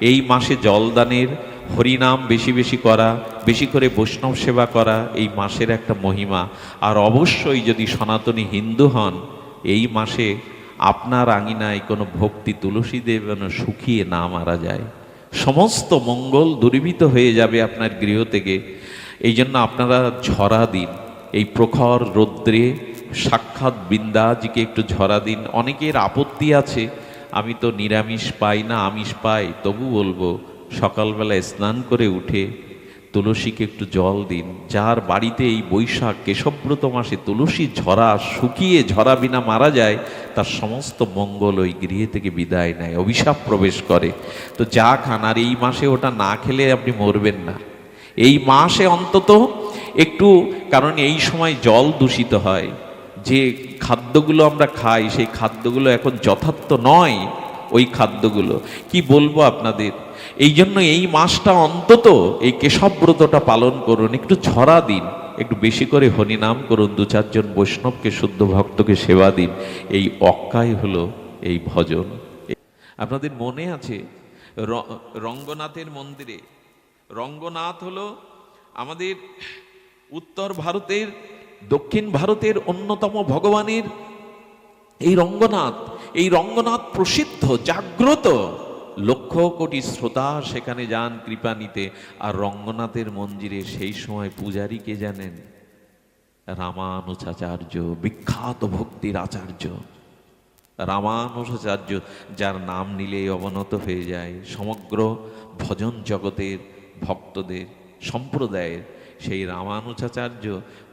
এই মাসে জলদানের হরিনাম বেশি বেশি করা, বেশি করে বৈষ্ণব সেবা করা এই মাসের একটা মহিমা। আর অবশ্যই যদি সনাতনী হিন্দু হন, এই মাসে আপনার আঙিনায় কোনো ভক্তি তুলসী দেব শুকিয়ে না মারা যায়। সমস্ত মঙ্গল দূরীভূত হয়ে যাবে আপনার গৃহ থেকে। এই জন্য আপনারা ঝরা দিন। এই প্রখর রৌদ্রে সাক্ষাৎ বৃন্দাজিকে একটু ঝরা দিন। অনেকের আপত্তি আছে আমি তো নিরামিষ পাই না আমিষ পাই, তবু বলব, সকালবেলা স্নান করে উঠে তুলসীকে একটু জল দিন। যার বাড়িতে এই বৈশাখ কেশব্রত মাসে তুলসী ঝরা, শুকিয়ে ঝরা বিনা মারা যায়, তার সমস্ত মঙ্গল ওই গৃহে থেকে বিদায় নেয়, অভিশাপ প্রবেশ করে। তো যা খান, আর এই মাসে ওটা না খেলে আপনি মরবেন না। এই মাসে অন্তত একটু, কারণ এই সময় জল দূষিত হয়। যে খাদ্যগুলো আমরা খাই, সেই খাদ্যগুলো এখন যথার্থ নয় ওই খাদ্যগুলো। কি বলব আপনাদের? এই জন্য এই মাসটা অন্তত এই কেশবব্রতটা পালন করুন, একটু ছড়া দিন, একটু বেশি করে হরিনাম করুন, দু চারজন বৈষ্ণবকে, শুদ্ধ ভক্তকে সেবা দিন। এই অক্কাই হলো এই ভজন। আপনাদের মনে আছে? রঙ্গনাথের মন্দিরে। রঙ্গনাথ হলো আমাদের উত্তর ভারতের দক্ষিণ ভারতের অন্যতম ভগবানের এই রঙ্গনাথ এই রঙ্গনাথ প্রসিদ্ধ, জাগ্রত। লক্ষ কোটি শ্রোতা সেখানে যান কৃপা নিতে। আর রঙ্গনাথের মন্দিরে সেই সময় পূজারী কে জানেন? রামানুজাচার্য, বিখ্যাত ভক্তির আচার্য। রামানুজাচার্য, যার নাম নিলেই অবনত হয়ে যায়। সমগ্র ভজন জগতের ভক্তদের, সম্প্রদায়ের সেই রামানুজাচার্য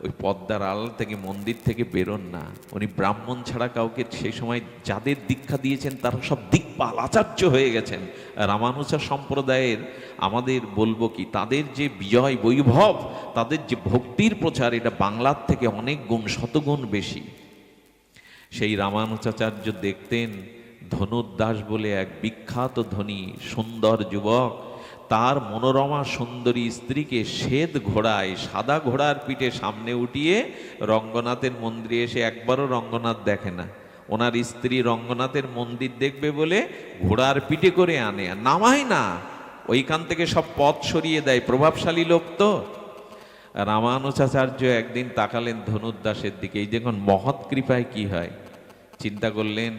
ওই পদ্মার আড়াল থেকে মন্দির থেকে বেরোন না। উনি ব্রাহ্মণ ছাড়া কাউকে সেই সময় যাদের দীক্ষা দিয়েছেন, তারা সব দিকপাল আচার্য হয়ে গেছেন। রামানুজা সম্প্রদায়ের আমাদের বলব কি, তাদের যে বিজয় বৈভব, তাদের যে ভক্তির প্রচার, এটা বাংলার থেকে অনেক গুণ, শতগুণ বেশি। সেই রামানুজাচার্য দেখতেন ধনুর্দাস বলে এক বিখ্যাত ধনী, সুন্দর যুবক তার মনোরমা সুন্দরী স্ত্রীকে শ্বেত ঘোড়ায়, সাদা ঘোড়ার পিঠে সামনে উঠিয়ে রঙ্গনাথের মন্দিরে এসে একবারও রঙ্গনাথ দেখে না। ওনার স্ত্রী রঙ্গনাথের মন্দির দেখবে বলে ঘোড়ার পিঠে করে আনে। নামায় না। ওইখান থেকে সব পথ সরিয়ে দেয়। প্রভাবশালী লোক তো। রামানুজাচার্য একদিন তাকালেন ধনুর্দাসের দিকে। এই দেখুন, মহৎ কৃপায় কি হয়? চিন্তা করলেন,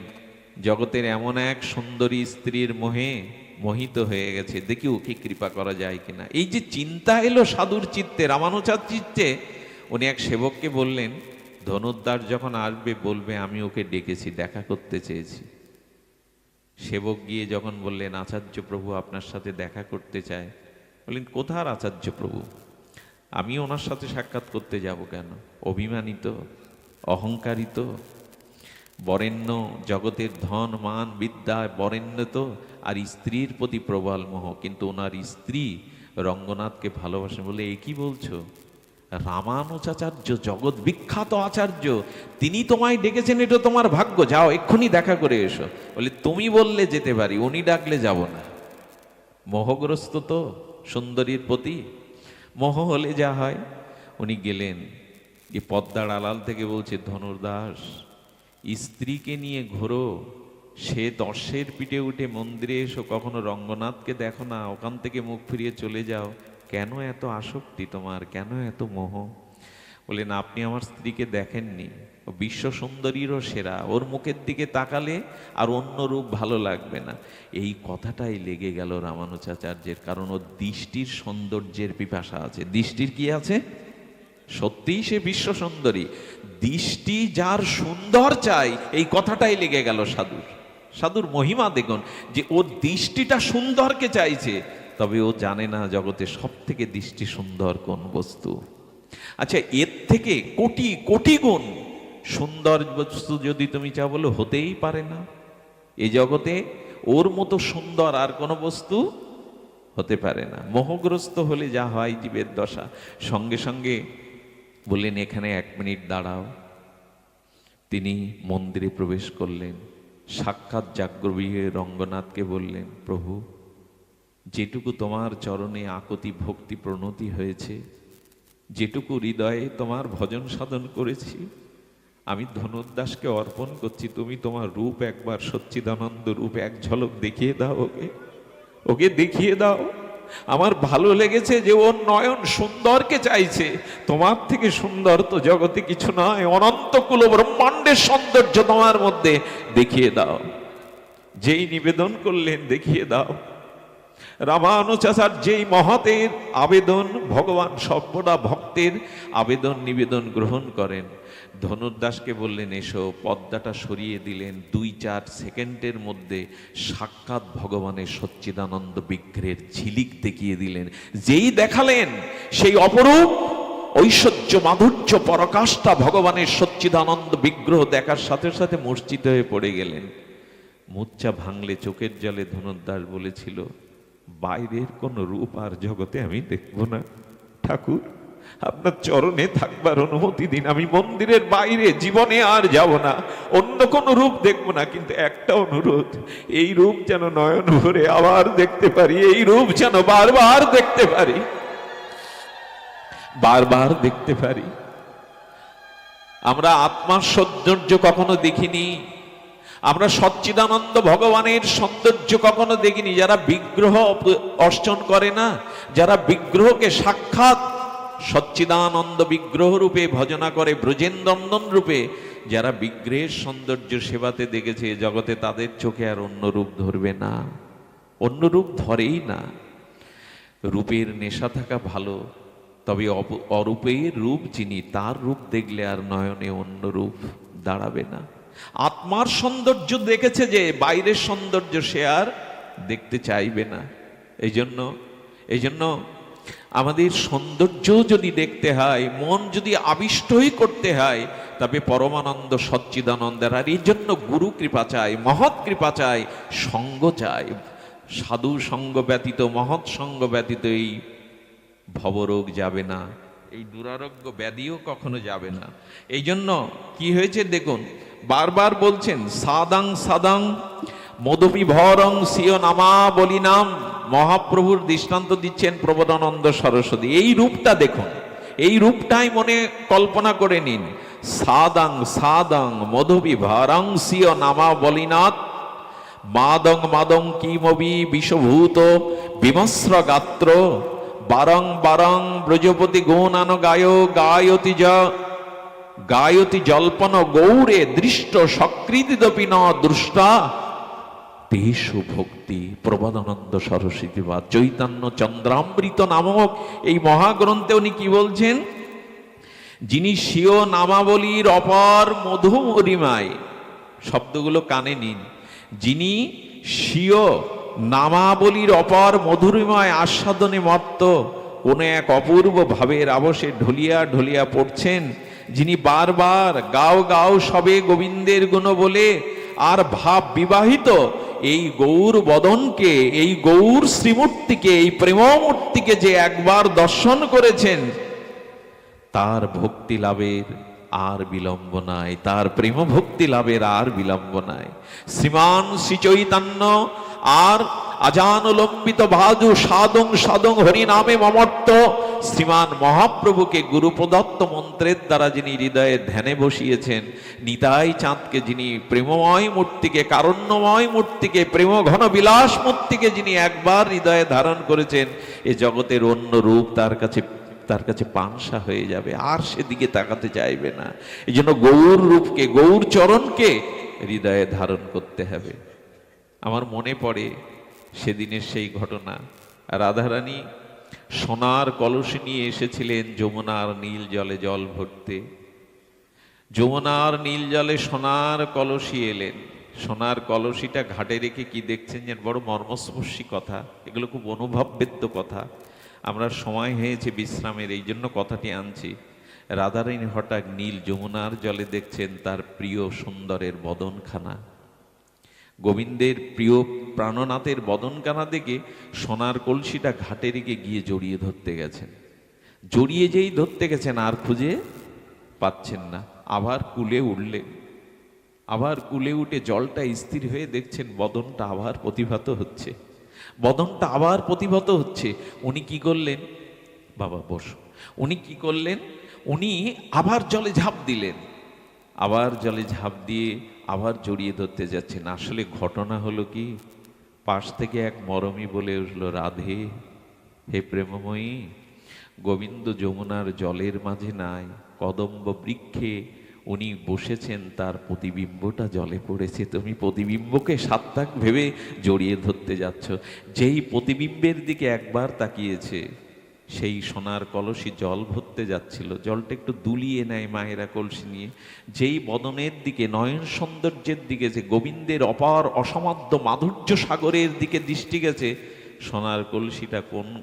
জগতের এমন এক সুন্দরী স্ত্রীর মোহে মোহিত হয়ে গেছে, দেখি ওকে কৃপা করা যায় কিনা। এই যে চিন্তা এলো সাধুর চিত্তে রামানুচার চিত্তে, উনি এক সেবককে বললেন ধনুর্দাস যখন আসবে, বলবে আমি ওকে ডেকেছি, দেখা করতে চেয়েছি। সেবক গিয়ে যখন বললেন, আচার্য প্রভু আপনার সাথে দেখা করতে চায়। বললেন, কোথার আচার্য প্রভু? আমি ওনার সাথে সাক্ষাৎ করতে যাব কেন? অভিমানিত? অহংকারিত? বরেণ্য জগতের ধন, মান, বিদ্যা, বরেণ্য তো আর স্ত্রীর প্রতি প্রবল মোহ। কিন্তু ওনার স্ত্রী রঙ্গনাথকে ভালোবাসে বলে, এ কি বলছো? রামানুজাচার্য জগৎ বিখ্যাত আচার্য, তিনি তোমায় ডেকেছেন, এটা তোমার ভাগ্য। যাও, এক্ষুনি দেখা করে এসো। বলে, তুমি বললে যেতে পারি, উনি ডাকলে যাব না। মোহগ্রস্ত তো সুন্দরীর প্রতি মোহ হলে যা হয়। উনি গেলেন এই পদ্মার আলাল থেকে বলছে, ধনুর্দাস স্ত্রীকে নিয়ে ঘোরো। সে দর্শের পিঠে উঠে মন্দিরে এসো। কখনো রঙ্গনাথকে দেখো না। ওখান থেকে মুখ ফিরিয়ে চলে যাও। কেন এত আসক্তি তোমার? কেন এত মোহ? বলেন আপনি আমার স্ত্রীকে দেখেননি। বিশ্ব সুন্দরীরও সেরা। ওর মুখের দিকে তাকালে আর অন্য রূপ ভালো লাগবে না। এই কথাটাই লেগে গেল রামানুজাচার্যের। কারণ ওর দৃষ্টির সৌন্দর্যের পিপাসা আছে। দৃষ্টির কি আছে? সত্যিই সে বিশ্ব সুন্দরী। দৃষ্টি যার সুন্দর চাই, এই কথাটাই লেগে গেল সাধুর। সাধুর মহিমা দেখুন, যে ওর দৃষ্টিটা সুন্দরকে চাইছে, তবে ও জানে না জগতে সব থেকে দৃষ্টি সুন্দর কোন বস্তু। আচ্ছা এর থেকে কোটি কোটি গুণ সুন্দর বস্তু যদি তুমি চাও বলো, হতেই পারে না। এ জগতে ওর মতো সুন্দর আর কোনো বস্তু হতে পারে না। মোহগ্রস্ত হলে যা হয় জীবের দশা। সঙ্গে সঙ্গে বললেন, এখানে এক মিনিট দাঁড়াও। তিনি মন্দিরে প্রবেশ করলেন। সাক্ষাৎ জাগ্রবীহে রঙ্গনাথকে বললেন, প্রভু, যেটুকু তোমার চরণে আকতি ভক্তি প্রণতি হয়েছে, যেটুকু হৃদয়ে তোমার ভজন সাধন করেছি, আমি ধনুর্দাসকে অর্পণ করছি। তুমি তোমার রূপ একবার সচ্চিদানন্দ রূপ এক ঝলক দেখিয়ে দাও ওকে। ওকে দেখিয়ে দাও। আমার ভালো লেগেছে যে ওর নয়ন সুন্দরকে চাইছে। তোমার থেকে সুন্দর তো জগতে কিছু নয় অনন্তকুল ব্রহ্মাণ্ডের সৌন্দর্য তোমার মধ্যে দেখিয়ে দাও। যেই নিবেদন করলেন দেখিয়ে দাও। রামানুচাচার যেই মহতের আবেদন, ভগবান সর্বদা ভক্তের আবেদন, নিবেদন গ্রহণ করেন। ধনুর্দাসকে বললেন, এসো, পদ্মাটা সরিয়ে দিলেন। দুই চার সেকেন্ডের মধ্যে সাক্ষাৎ ভগবানের সচ্চিদানন্দ বিগ্রহের ঝিলিক দেখিয়ে দিলেন। যেই দেখালেন, সেই অপরূপ ঐশ্বর্য মাধুর্য পরকাশটা ভগবানের সচ্চিদানন্দ বিগ্রহ দেখার সাথে সাথে মূর্ছিত হয়ে পড়ে গেলেন। মুচ্চা ভাঙলে চোখের জলে ধনুর্দাস বলেছিল বাইরের কোন রূপ আর জগতে আমি দেখব না। ঠাকুর, আপনার চরণে থাকবার অনুমতি দিন। আমি মন্দিরের বাইরে, জীবনে আর যাব না। অন্য কোন রূপ দেখব না, কিন্তু একটা অনুরোধ, এই রূপ যেন নয়ন ভরে আবার দেখতে পারি, এই রূপ যেন বারবার দেখতে পারি। বারবার দেখতে পারি। আমরা আত্মার সৌন্দর্য কখনো দেখিনি। আমরা সচ্চিদানন্দ ভগবানের সৌন্দর্য কখনো দেখিনি। যারা বিগ্রহ অর্চন করে না, যারা বিগ্রহকে সাক্ষাৎ সচ্চিদানন্দ বিগ্রহ রূপে ভজনা করে ব্রজেন্দন্দন রূপে, যারা বিগ্রহের সৌন্দর্য সেবাতে দেখেছে জগতে, তাদের চোখে আর অন্য রূপ ধরবে না। অন্য রূপ ধরেই না। রূপের নেশা থাকা ভালো, তবে অরূপের রূপ যিনি, তার রূপ দেখলে আর নয়নে অন্য রূপ দাঁড়াবে না। আত্মার সৌন্দর্য দেখেছে যে বাইরের সৌন্দর্য সে আর দেখতে চাইবে না। এই জন্য এই জন্য আমাদের সৌন্দর্য যদি দেখতে হয়, মন যদি আবিষ্টই করতে হয়, তবে পরমানন্দ সচ্চিদানন্দের আর এই জন্য গুরু কৃপা চাই, মহৎ কৃপা চাই, সঙ্গ চাই। সাধু সঙ্গ ব্যতীত, মহৎ সঙ্গ ব্যতীত এই ভবরোগ যাবে না। এই দুরারোগ্য ব্যাধিও কখনো যাবে না। এই জন্য কি হয়েছে দেখুন বারবার বলছেন, সাদাং সাদাং মধুপি ভরং সিও নামা বলি নাম মহাপ্রভুর দৃষ্টান্ত দিচ্ছেন প্রবোধানন্দ সরস্বতী। এই রূপটা দেখুন, এই রূপটাই মনে কল্পনা করে নিন। সাদাং সাদাং মধুপি ভরং সিও নামা বলিনাথ, মাদং মাদং কিমবি বিষভূত, বিমস্র গাত্র, বারং বারং ব্রজপতি গৌনান গায় গায়তি য গায়তি জল্পন গৌরে দৃষ্ট সকৃতিদপি ন দৃষ্টা। তেষু ভক্তি প্রবাদানন্দ সরস্বতী বা চৈতন্য চন্দ্রামৃত নামক এই মহাগ্রন্থে উনি কি বলছেন? যিনি স্বীয় নামাবলীর অপর মধুমরিমায়, শব্দগুলো কানে নিন। যিনি স্বীয় নামাবলীর অপর মধুরিমায় আস্বাদনে মত্ত, কোন এক অপূর্ব ভাবের আবশে ঢলিয়া ঢলিয়া পড়ছেন যিনি বারবার গাও গাও সবে গোবিন্দের গুণ বলে আর ভাব বিবাহিত, এই গৌর বদনকে, এই গৌর শ্রীমূর্তিকে, এই প্রেমমূর্তিকে যে একবার দর্শন করেছেন, তার ভক্তি লাভের আর বিলম্ব নাই, তার প্রেম ভক্তি লাভের আর বিলম্ব নাই। শ্রীমান শ্রী চৈতন্য আর আজানুলম্বিত ভাজু সাদং সাদং হরি নামে মমর্ত। শ্রীমান মহাপ্রভুকে গুরু প্রদত্ত মন্ত্রের দ্বারা যিনি হৃদয়ে ধ্যানে বসিয়েছেন, নিতাই চাঁদকে যিনি প্রেমময় মূর্তিকে, কারণ্যময় মূর্তিকে, প্রেম ঘন বিলাস মূর্তিকে যিনি একবার হৃদয়ে ধারণ করেছেন, এ জগতের অন্য রূপ তার কাছে তার কাছে পাংসা হয়ে যাবে, আর সেদিকে তাকাতে চাইবে না। এই জন্য গৌর রূপকে, গৌর চরণকে হৃদয়ে ধারণ করতে হবে। আমার মনে পড়ে সেদিনের সেই ঘটনা। রাধারানী সোনার কলসি নিয়ে এসেছিলেন যমুনার নীল জলে জল ভরতে। যমুনার নীল জলে সোনার কলসি এলেন। সোনার কলসিটা ঘাটে রেখে কি দেখছেন যেন বড় মর্মস্পর্শী কথা। এগুলো খুব অনুভববেদ্য কথা। আমরা সময় হয়েছে বিশ্রামের, এই জন্য কথাটি আনছি। রাধারানী হঠাৎ নীল যমুনার জলে দেখছেন তার প্রিয় সুন্দরের বদনখানা। গোবিন্দের প্রিয় প্রাণনাথের বদনখানা দেখে সোনার কলসিটা ঘাটে রেখে গিয়ে জড়িয়ে ধরতে গেছেন। জড়িয়ে যেই ধরতে গেছেন আর খুঁজে পাচ্ছেন না। আবার কুলে উঠলেন। আবার কুলে উঠে জলটা স্থির হয়ে দেখছেন বদনটা আবার প্রতিভাত হচ্ছে। বদনটা আবার প্রতিভাত হচ্ছে। উনি কি করলেন? বাবা, বসো। উনি কি করলেন? উনি আবার জলে ঝাঁপ দিলেন। আবার জলে ঝাঁপ দিয়ে আবার জড়িয়ে ধরতে যাচ্ছেন। আসলে ঘটনা হলো কি, পাশ থেকে এক মরমী বলে উঠল, রাধে, হে প্রেমময়ী, গোবিন্দ যমুনার জলের মাঝে নাই, কদম্ব বৃক্ষে উনি বসেছেন, তার প্রতিবিম্বটা জলে পড়েছে। তুমি প্রতিবিম্বকে সাত্তাক ভেবে জড়িয়ে ধরতে যাচ্ছ। যেই প্রতিবিম্বের দিকে একবার তাকিয়েছে সেই সোনার কলসি জল ভরতে যাচ্ছিল। জলটা একটু দুলিয়ে নেয় মায়েরা কলসি নিয়ে। যেই বদনের দিকে, নয়ন সৌন্দর্যের দিকে, যে গোবিন্দের অপার অসমাদ্য মাধুর্য সাগরের দিকে দৃষ্টি গেছে, সোনার কলসিটা কোন?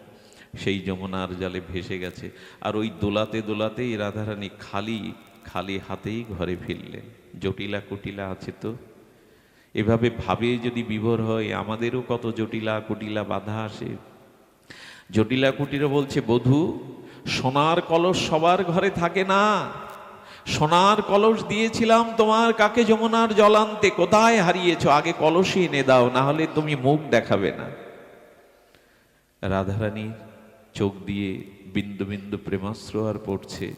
সেই যমুনার জলে ভেসে গেছে। আর ওই দোলাতে দোলাতেই রাধারানী খালি খালি হাতেই ঘরে ফিরলেন। জটিলা কুটিলা আছে তো? এভাবে ভাবে যদি বিভোর হয়, আমাদেরও কত জটিলা কুটিলা বাধা আসে। জটিলা কুটিরা বলছে, বধূ, সোনার কলস সবার ঘরে থাকে না। সোনার কলস দিয়েছিলাম তোমার, কাকে যমুনার জলান্তে কোথায় হারিয়েছো? আগে কলসই এনে দাও, না হলে তুমি মুখ দেখাবে না। রাধারানীর চোখ দিয়ে বিন্দু বিন্দু প্রেমাস্ত্র আর পড়ছে।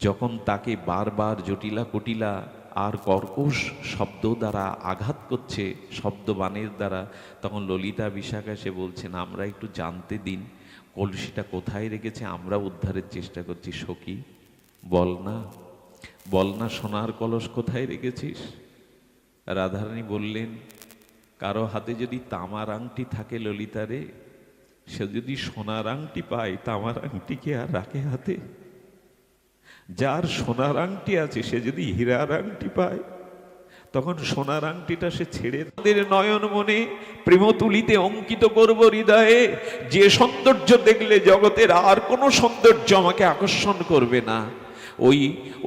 যখন তাকে বারবার জটিলা কুটিলা আর কর্কশ শব্দ দ্বারা আঘাত করছে, শব্দবাণের দ্বারা। তখন ললিতা বিশাখা সে বলছেন আমরা একটু জানতে দিন, কলসিটা কোথায় রেখেছে? আমরা উদ্ধারের চেষ্টা করছি। সখী, বল না বল না, সোনার কলস কোথায় রেখেছিস? রাধারানী বললেন, কারও হাতে যদি তামার আংটি থাকে ললিতারে, সে যদি সোনার আংটি পায়, তামার আংটি কে আর রাখে হাতে? যার সোনার আংটি আছে, সে যদি হীরার আংটি পায়, তখন সোনার আংটিটা সে ছেড়ে তাদের নয়ন মনে প্রেমতুলিতে অঙ্কিত করব হৃদয়ে, যে সৌন্দর্য দেখলে জগতের আর কোনো সৌন্দর্য আমাকে আকর্ষণ করবে না। ওই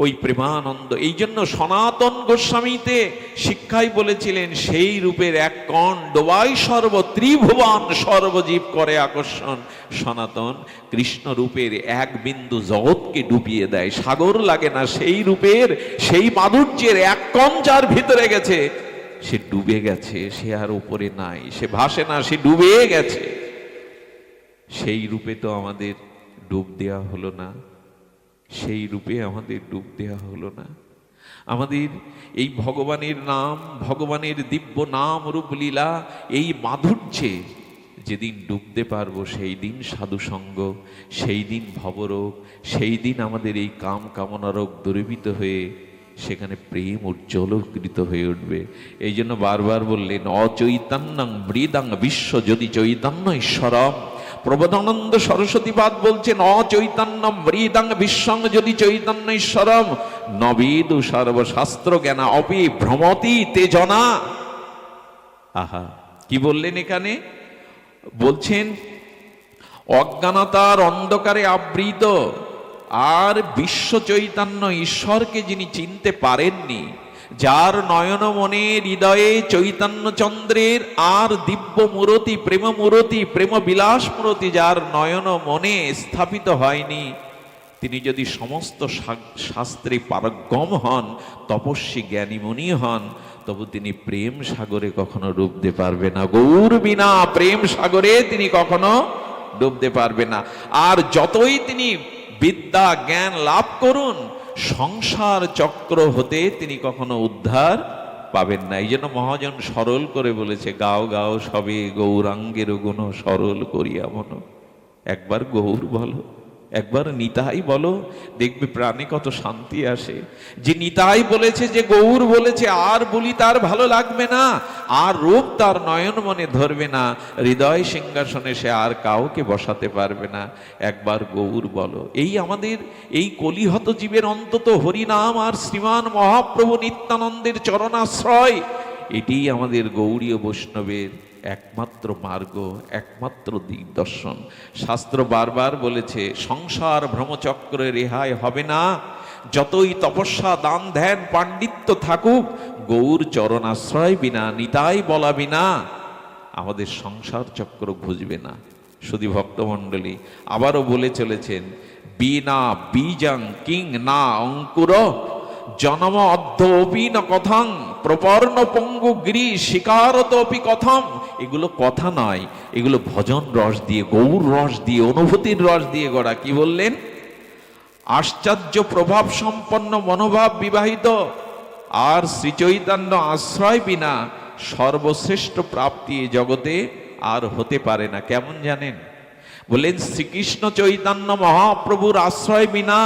ওই প্রেমানন্দ। এই জন্য সনাতন গোস্বামীতে শিক্ষায় বলেছিলেন, সেই রূপের এক কণ ডোবাই সর্ব ত্রিভুবন সর্বজীব করে আকর্ষণ। সনাতন কৃষ্ণ রূপের এক বিন্দু জগৎকে ডুবিয়ে দেয়। সাগর লাগে না সেই রূপের, সেই মাধুর্যের এক কণ যার ভিতরে গেছে, সে ডুবে গেছে, সে আর উপরে নাই, সে ভাসে না, সে ডুবে গেছে। সেই রূপে তো আমাদের ডুব দেওয়া হলো না। সেই রূপে আমাদের ডুব দেওয়া হলো না। আমাদের এই ভগবানের নাম, ভগবানের দিব্য নাম, রূপ, লীলা, এই মাধুর্যে যেদিন ডুবতে পারব, সেই দিন সাধু সঙ্গ, সেই দিন ভবরোগ, সেই দিন আমাদের এই কাম কামনারোগ দূরীভূত হয়ে সেখানে প্রেম উজ্জ্বলকৃত হয়ে উঠবে। এই জন্য বারবার বললেন, অচৈতন্যং মৃদাং বিশ্ব যদি চৈতন্য ঈশ্বরম প্রবোধানন্দ সরস্বতীবাদ বলছেন অচৈতন্য মৃদাং বিশ্বং যদি চৈতন্য ঈশ্বরম নবেদু সর্বশাস্ত্র জ্ঞান অপি ভ্রমতি তেজনা। আহা, কি বললেন এখানে? বলছেন, অজ্ঞানতার অন্ধকারে আবৃত আর বিশ্ব চৈতন্য ঈশ্বরকে যিনি চিনতে পারেননি যার নয়ন মনে হৃদয়ে চৈতন্য চন্দ্রের, আর দিব্য মূরতি, প্রেম মূরতি, প্রেম বিলাস মূরতি যার নয়ন মনে স্থাপিত হয়নি। তিনি যদি সমস্ত শাস্ত্রে পারগম হন, তপস্বী জ্ঞানীমণি হন, তবু তিনি প্রেম সাগরে কখনো ডুবতে পারবে না। গৌর বিনা প্রেম সাগরে তিনি কখনো ডুবতে পারবে না। আর যতই তিনি বিদ্যা জ্ঞান লাভ করুন সংসার চক্র হতে তিনি কখনো উদ্ধার পাবেন না। এই জন্য মহাজন সরল করে বলেছে, গাও গাও সবে গৌরাঙ্গের গুণ সরল করিয়া মন একবার গৌর বলো। একবার নিতাই বলো, দেখবে প্রাণে কত শান্তি আসে। যে নিতাই বলেছে, যে গৌর বলেছে, আর বলি তার ভালো লাগবে না, আর রূপ তার নয়ন মনে ধরবে না, হৃদয় সিংহাসনে সে আর কাউকে বসাতে পারবে না। একবার গৌর বলো, এই আমাদের, এই কলিহত জীবের অন্তত হরিনাম আর শ্রীমান মহাপ্রভু নিত্যানন্দের চরণাশ্রয় এটি আমাদের গৌরীয় বৈষ্ণবের একমাত্র মার্গ, একমাত্র দিগদর্শন। শাস্ত্র বারবার বলেছে, সংসার ভ্রমচক্রে রেহাই হবে না। যতই তপস্যা, দান, ধ্যান, পাণ্ডিত্য থাকুক, গৌর চরণাশ্রয় বিনা, নিতাই বলা বিনা, আমাদের সংসার চক্র ঘুজবে না। শুধু ভক্তমণ্ডলী আবারও বলে চলেছেন, বিনা বীজাং কিং না অঙ্কুর জনম অর্ধ অপি ন কথাং, প্রপর্ণ পঙ্গু গিরি শিকারত অপি কথম। এগুলো কথা নয় এগুলো ভজন রস দিয়ে, গৌর রস দিয়ে, অনুভূতির রস দিয়ে গড়া, কি বললেন? আশ্চর্য প্রভাব সম্পন্ন মনোভাব বিবাহিত, আর শ্রীচৈতন্য আশ্রয় বিনা সর্বশ্রেষ্ঠ প্রাপ্তি জগতে আর হতে পারে না, কেমন জানেন? বললেন শ্রীকৃষ্ণ চৈতন্য মহাপ্রভুর আশ্রয় বিনা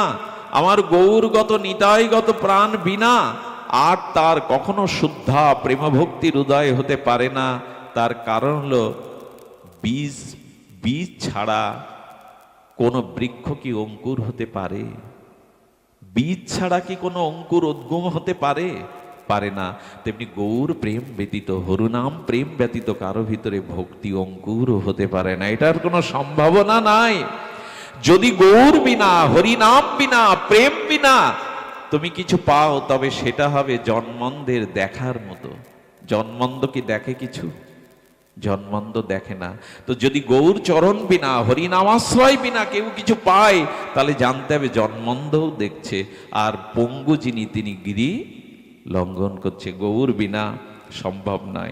আমার গৌরগত, নিতাইগত প্রাণ বিনা, আর তার কখনো শুদ্ধা প্রেমভক্তির উদয় হতে পারে না। তার কারণ হলো, বীজ বীজ ছাড়া কোনো বৃক্ষ কি অঙ্কুর হতে পারে? বীজ ছাড়া কি কোনো অঙ্কুর উদ্গম হতে পারে? পারে না। তেমনি গৌর প্রেম ব্যতীত, হরুনাম প্রেম ব্যতীত কারও ভিতরে ভক্তি অঙ্কুর হতে পারে না। এটার কোনো সম্ভাবনা নাই। যদি গৌর বিনা, হরিনাম বিনা, প্রেম বিনা, তুমি কিছু পাও, তবে সেটা হবে জন্মন্ধের দেখার মতো। জন্মন্ধ কি দেখে কিছু? জন্মন্দ দেখে না। তো যদি গৌর চরণ বিনা হরিনামাশ্রয় বিনা কেউ কিছু পায়, তাহলে জানতে হবে জন্মন্ধও দেখছে। আর পঙ্গু যিনি, তিনি গিরি লঙ্ঘন করছে। গৌর বিনা সম্ভব নয়।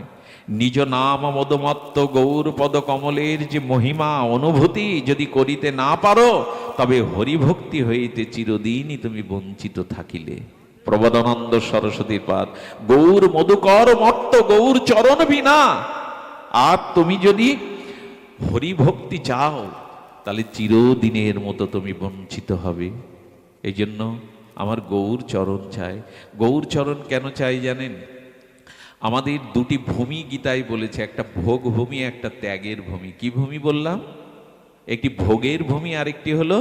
নিজ নাম মদমত্ত গৌর পদ কমলের যে মহিমা, অনুভূতি যদি করিতে না পারো, তবে হরিভক্তি হইতে চিরদিনই তুমি বঞ্চিত থাকিলে। প্রবদানন্দ সরস্বতীর পাদ, গৌর মধুকর মত্ত গৌর চরণ বিনা। আর তুমি যদি হরিভক্তি চাও, তাহলে চিরদিনের মতো তুমি বঞ্চিত হবে। এই জন্য আমার গৌর চরণ চাই। গৌর চরণ কেন চাই জানেন? আমাদের দুটি ভূমি গীতায় বলেছে, একটা ভোগ ভূমি, একটা ত্যাগের ভূমি। কি ভূমি বললাম? একটি ভোগের ভূমি, আরেকটি হলো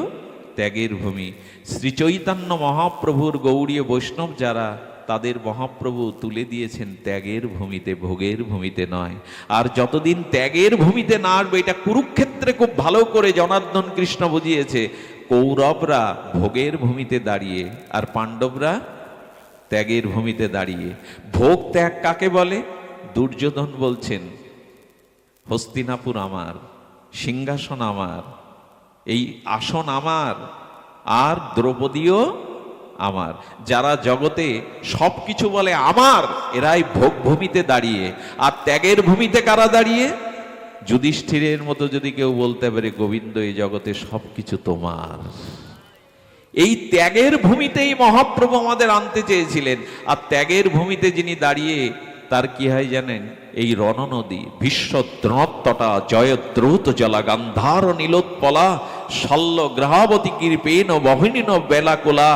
ত্যাগের ভূমি। শ্রী চৈতন্য মহাপ্রভুর গৌড়ীয় বৈষ্ণব যারা, তাদের মহাপ্রভু তুলে দিয়েছেন ত্যাগের ভূমিতে, ভোগের ভূমিতে নয়। আর যতদিন ত্যাগের ভূমিতে না আসবে, এটা কুরুক্ষেত্রে খুব ভালো করে জনার্দন কৃষ্ণ বুঝিয়েছে, কৌরবরা ভোগের ভূমিতে দাঁড়িয়ে, আর পাণ্ডবরা ত্যাগের ভূমিতে দাঁড়িয়ে। ভোগ ত্যাগ কাকে বলে? দুর্যোধন বলছেন, হস্তিনাপুর আমার, সিংহাসন আমার, এই আসন আমার, আর দ্রৌপদীও আমার। যারা জগতে সব কিছু বলে আমার, এরাই ভোগ ভূমিতে দাঁড়িয়ে। আর ত্যাগের ভূমিতে কারা দাঁড়িয়ে? যুধিষ্ঠিরের মতো যদি কেউ বলতে পারে, গোবিন্দ, এই জগতে সব কিছু তোমার। এই ত্যাগের ভূমিতেই মহাপ্রভু আমাদের আনতে চেয়েছিলেন। আর ত্যাগের ভূমিতে যিনি দাঁড়িয়ে, তার কি হয় জানেন? এই রণনদী ভীষ্ম দ্রণত্তটা জয়দ্রুত জলা গান্ধার নীলোৎপলা, শল্য গ্রহাবতী কৃপেন বহিনীন বেলাকুলা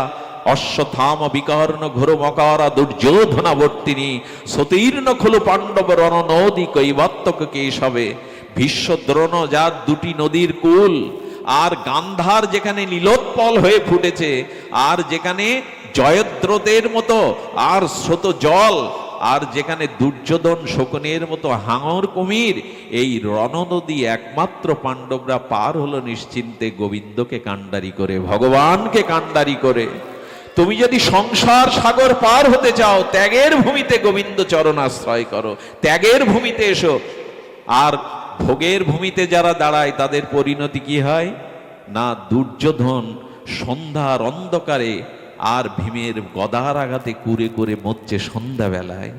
অশ্বথাম বিকর্ণ ঘোর মকারা দুর্যোধনাবর্তিনী, সতীর্ণ খোলো পাণ্ডব রণনদী কৈবাত্তক কেশবে ভীষ্ম দ্রোণ যার দুটি নদীর কুল আর গান্ধার যেখানে নীলোৎপল হয়ে ফুটেছে, আর যেখানে জয়দ্রতের মতো, আর স্রোত জল, আর যেখানে দুর্যোধন শকুনের মতো হাঙর কুমির, এই রণনদী একমাত্র পাণ্ডবরা পার হলো নিশ্চিন্তে গোবিন্দকে কাণ্ডারি করে, ভগবানকে কাণ্ডারি করে। তুমি যদি সংসার সাগর পার হতে চাও, ত্যাগের ভূমিতে গোবিন্দ চরণ আশ্রয় করো, ত্যাগের ভূমিতে এসো। আর ভোগের ভূমিতে যারা দাঁড়ায়, তাদের পরিণতি কি হয়? না দুর্যোধন সন্ধ্যার অন্ধকারে আর ভীমের গদার আঘাতে কুরে করে মরছে সন্ধ্যাবেলায়।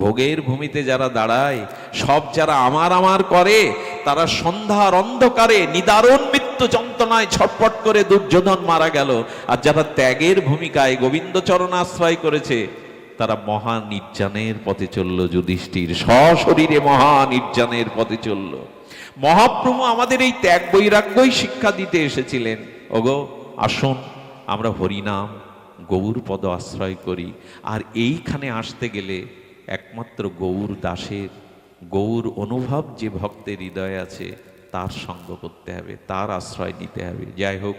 ভোগের ভূমিতে যারা দাঁড়ায়, সব যারা আমার আমার করে, তারা সন্ধ্যার অন্ধকারে নিদারুণ মৃত্যু যন্ত্রণায় ছটপট করে দুর্যোধন মারা গেল। আর যারা ত্যাগের ভূমিকায় গোবিন্দচরণ আশ্রয় করেছে তারা মহা নির্যানের পথে চলল, যুধিষ্ঠির সশরীরে মহা নির্যানের পথে চলল। মহাপ্রভু আমাদের এই ত্যাগ বৈরাগ্যই শিক্ষা দিতে এসেছিলেন। ওগো, আসুন, আমরা হরিনাম, গৌর পদ আশ্রয় করি। আর এইখানে আসতে গেলে একমাত্র গৌর দাসের গৌর অনুভব যে ভক্তের হৃদয় আছে, তার সঙ্গ করতে হবে, তার আশ্রয় নিতে হবে। যাই হোক,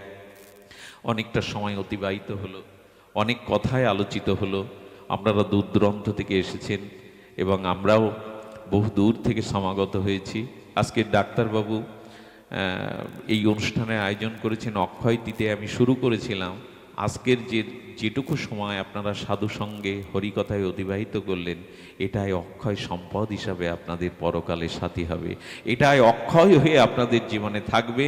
অনেকটা সময় অতিবাহিত হলো, অনেক কথায় আলোচিত হলো। আপনারা দূর দূরান্ত থেকে এসেছেন এবং আমরাও বহু দূর থেকে সমাগত হয়েছি। আজকে ডাক্তারবাবু এই অনুষ্ঠানের আয়োজন করেছেন অক্ষয় তিথে আমি শুরু করেছিলাম, আজকের যে, যেটুকু সময় আপনারা সাধু সঙ্গে হরিকথায় অতিবাহিত করলেন, এটাই অক্ষয় সম্পদ হিসাবে আপনাদের পরকালে সাথী হবে। এটাই অক্ষয় হয়ে আপনাদের জীবনে থাকবে।